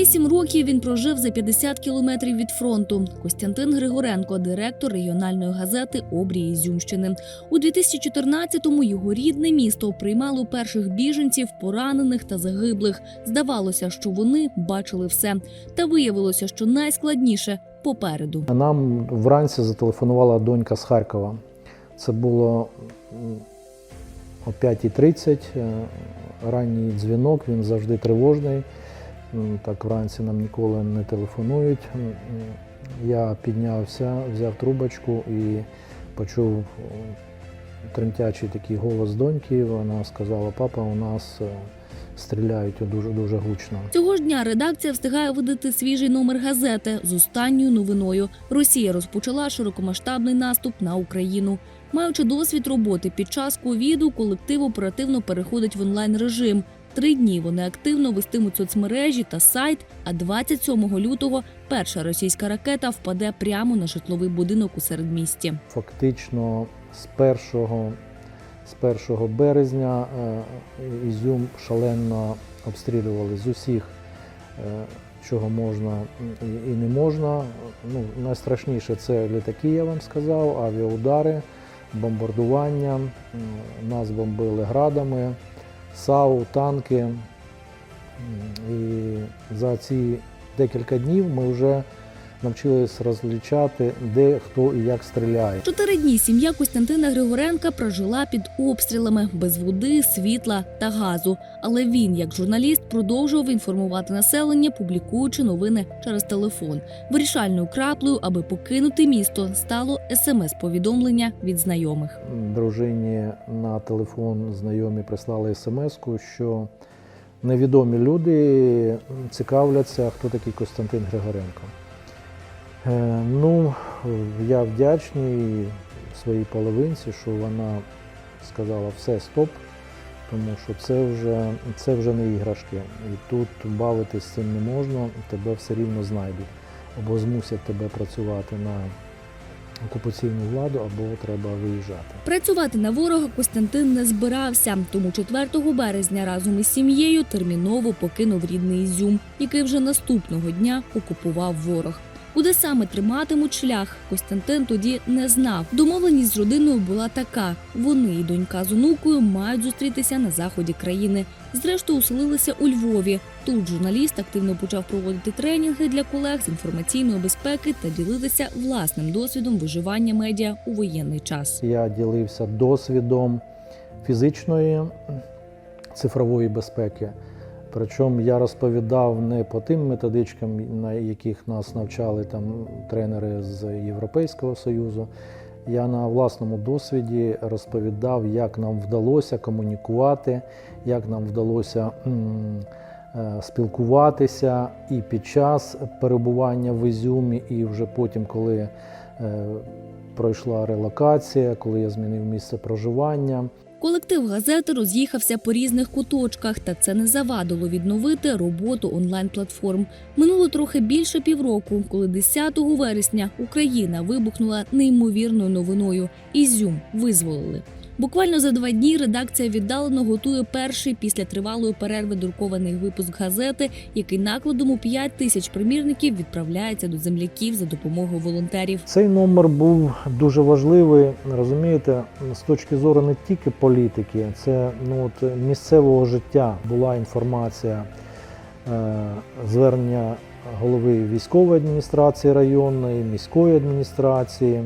Вісім років він прожив за 50 кілометрів від фронту. Костянтин Григоренко, директор регіональної газети Обрії Ізюмщини. У 2014-му його рідне місто приймало перших біженців, поранених та загиблих. Здавалося, що вони бачили все. Та виявилося, що найскладніше попереду. Нам вранці зателефонувала донька з Харкова. Це було о 5.30, е, ранній дзвінок, він завжди тривожний. Так вранці нам ніколи не телефонують. Я піднявся, взяв трубочку і почув тремтячий такий голос доньки. Вона сказала: папа, у нас е, стріляють дуже-дуже гучно. Цього ж дня редакція встигає видати свіжий номер газети з останньою новиною. Росія розпочала широкомасштабний наступ на Україну. Маючи досвід роботи під час ковіду, колектив оперативно переходить в онлайн режим. Три дні вони активно вестимуть соцмережі та сайт. А 27 лютого перша російська ракета впаде прямо на житловий будинок у середмісті. Фактично з 1, з 1 березня е, Ізюм шалено обстрілювали з усіх, е, чого можна і- не можна. Ну, найстрашніше це літаки, я вам сказав, авіаудари, бомбардування. Нас бомбили градами, САУ, танки. І за ці декілька днів ми вже навчились розлічати, де хто і як стріляє. Чотири дні сім'я Костянтина Григоренка прожила під обстрілами без води, світла та газу. Але він, як журналіст, продовжував інформувати населення, публікуючи новини через телефон. Вирішальною краплею, аби покинути місто, стало смс-повідомлення від знайомих. Дружині на телефон знайомі прислали смс-ку, що невідомі люди цікавляться, хто такий Костянтин Григоренко. Е, Ну, я вдячний своїй половинці, що вона сказала все, стоп, тому що це вже, це вже не іграшки. І тут бавитись з цим не можна, тебе все рівно знайдуть. Або змусять тебе працювати на окупаційну владу, або треба виїжджати. Працювати на ворога Костянтин не збирався, тому 4 березня разом із сім'єю терміново покинув рідний Ізюм, який вже наступного дня окупував ворог. Куди саме триматимуть шлях, Костянтин тоді не знав. Домовленість з родиною була така: вони і донька з онукою мають зустрітися на заході країни. Зрештою, оселилися у Львові. Тут журналіст активно почав проводити тренінги для колег з інформаційної безпеки та ділитися власним досвідом виживання медіа у воєнний час. Я ділився досвідом фізичної цифрової безпеки. Причому я розповідав не по тим методичкам, на яких нас навчали там тренери з Європейського Союзу. Я на власному досвіді розповідав, як нам вдалося комунікувати, як нам вдалося е, спілкуватися і під час перебування в Ізюмі, і вже потім, коли е, пройшла релокація, коли я змінив місце проживання. Колектив газети роз'їхався по різних куточках, та це не завадило відновити роботу онлайн-платформ. Минуло трохи більше півроку, коли 10 вересня Україна вибухнула неймовірною новиною. Ізюм визволили. Буквально за два дні редакція віддалено готує перший після тривалої перерви друкований випуск газети, який накладом у 5 тисяч примірників відправляється до земляків за допомогою волонтерів. Цей номер був дуже важливий, розумієте, з точки зору не тільки політики, це ну, от, місцевого життя була інформація, е, звернення голови військової адміністрації районної, міської адміністрації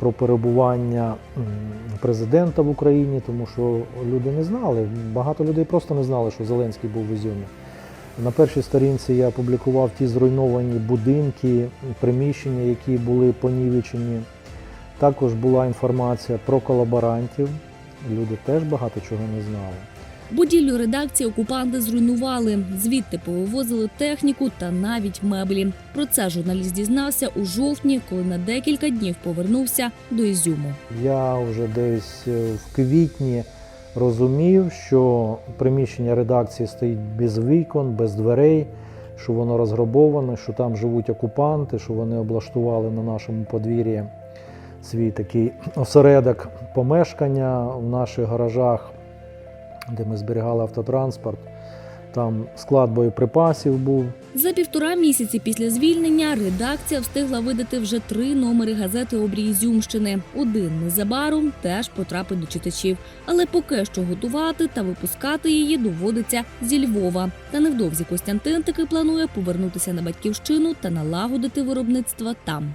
про перебування президента в Україні, тому що люди не знали. Багато людей просто не знали, що Зеленський був в Ізюмі. На першій сторінці я опублікував ті зруйновані будинки, приміщення, які були понівечені. Також була інформація про колаборантів. Люди теж багато чого не знали. Будівлю редакції окупанти зруйнували. Звідти повивозили техніку та навіть меблі. Про це журналіст дізнався у жовтні, коли на декілька днів повернувся до Ізюму. Я вже десь е, в квітні розумів, що приміщення редакції стоїть без вікон, без дверей, що воно розграбоване, що там живуть окупанти, що вони облаштували на нашому подвір'ї свій такий осередок помешкання в наших гаражах, де ми зберігали автотранспорт. там склад боєприпасів був. За півтора місяці після звільнення редакція встигла видати вже три номери газети Обрій Ізюмщини. Один незабаром теж потрапить до читачів, але поки що готувати та випускати її доводиться зі Львова. Та невдовзі Костянтин таки планує повернутися на батьківщину та налагодити виробництво там.